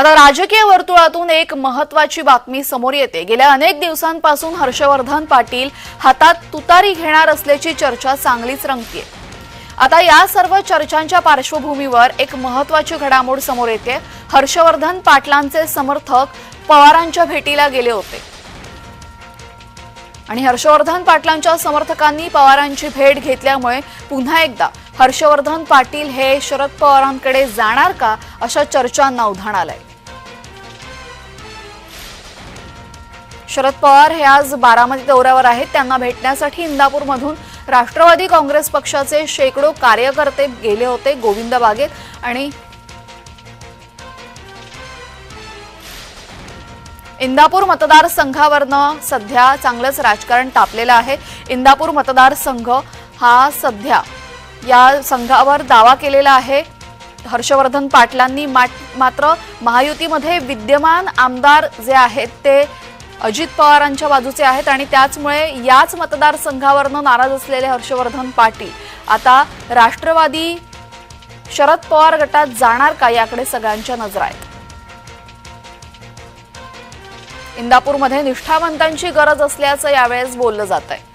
आता राजकीय वर्तुळातून एक महत्वाची बातमी समोर येते. गेल्या अनेक दिवसांपासून हर्षवर्धन पाटील हातात तुतारी घेणार असल्याची चर्चा चांगलीच रंगतीये. आता या सर्व चर्चांच्या पार्श्वभूमीवर एक महत्वाची घडामोड समोर येते. हर्षवर्धन पाटलांचे समर्थक पवारांच्या भेटीला गेले होते. आणि हर्षवर्धन पाटलांच्या समर्थकांनी पवारांची भेट घेतल्यामुळे पुन्हा एकदा हर्षवर्धन पाटील हे शरद पवारांकडे जाणार का अशा चर्चांना उधाण आलंय. शरद पवार हे आज बारामती दौऱ्यावर आहेत. त्यांना भेटण्यासाठी इंदापूरमधून राष्ट्रवादी काँग्रेस पक्षाचे शेकडो कार्यकर्ते गेले होते गोविंद बागेत आणि इंदापूर मतदारसंघावरनं सध्या चांगलंच राजकारण तापलेलं आहे. इंदापूर मतदारसंघ हा सध्या या संघावर दावा केलेला आहे. हर्षवर्धन पाटलांनी मात्र महायुतीमध्ये विद्यमान आमदार जे आहेत ते अजित पवारांच्या बाजूचे आहेत आणि त्याचमुळे याच मतदारसंघावरनं नाराज असलेले हर्षवर्धन पाटील. आता राष्ट्रवादी शरद पवार गटात जाणार का याकडे सगळ्यांच्या नजर आहेत. इंदापूरमध्ये निष्ठावंतांची गरज असल्याचं यावेळेस बोललं जात आहे